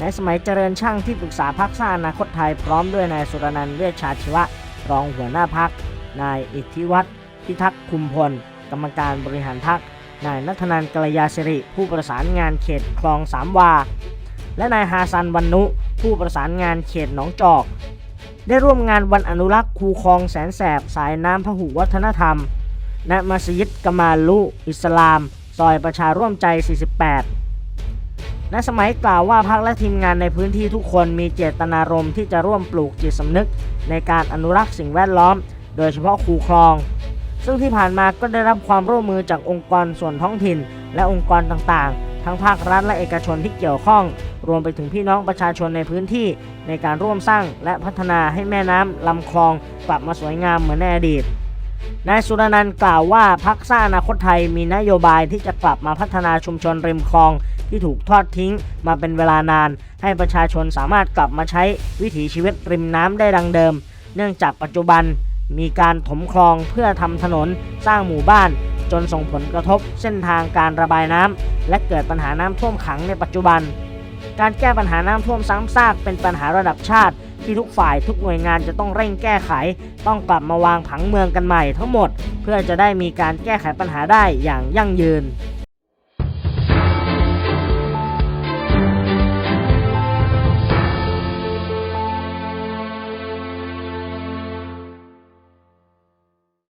ในสมัยเจริญช่างที่ปรึกษาพรรคสร้างอนาคตไทยพร้อมด้วยนายสุรนันท์เวชชาชีวะ รองหัวหน้าพักนายอิทธิวัฒน์พิทักษ์คุมพล กรรมการบริหารพักนายนัทนันกัลยาสิริ ผู้ประสานงานเขตคลองสามวา และนายฮาซันวันนุ ผู้ประสานงานเขตหนองจอก ได้ร่วมงานวันอนุรักษ์คูคลองแสนแสบ สายน้ำพหุวัฒนธรรม ณมัสยิดกมาลุอิสลาม ซอยประชาร่วมใจ 48 ณสมัยกล่าวว่าพักและทีมงานในพื้นที่ทุกคนมีเจตนารมณ์ที่จะร่วมปลูกจิตสำนึก ในการอนุรักษ์สิ่งแวดล้อม โดยเฉพาะคูคลอง ซึ่งที่ผ่านมาก็ได้รับความร่วมมือจากองค์กรส่วนท้องถิ่น และองค์กรต่างๆ ทั้งภาครัฐและเอกชนที่เกี่ยวข้อง รวมไปถึงพี่น้องประชาชนในพื้นที่ ในการร่วมสร้างและพัฒนาให้แม่น้ำลำคลองกลับมาสวยงามเหมือนในอดีต นายสุรนันท์กล่าวว่าพักสร้างอนาคตไทยมีนโยบายที่จะกลับมาพัฒนาชุมชนริมคลองที่ถูกทอดทิ้งมาเป็นเวลานาน ให้ประชาชนสามารถกลับมาใช้วิถีชีวิตริมน้ำได้ดังเดิม เนื่องจากปัจจุบันมีการถมคลองเพื่อทำถนนสร้างหมู่บ้าน จนส่งผลกระทบเส้นทางการระบายน้ำและเกิดปัญหาน้ำท่วมขังในปัจจุบัน การแก้ปัญหาน้ำท่วมซ้ำซากเป็นปัญหาระดับชาติ ที่ทุกฝ่ายทุกหน่วยงานจะต้องเร่งแก้ไข ต้องกลับมาวางผังเมืองกันใหม่ทั้งหมด เพื่อจะได้มีการแก้ไขปัญหาได้อย่างยั่งยืน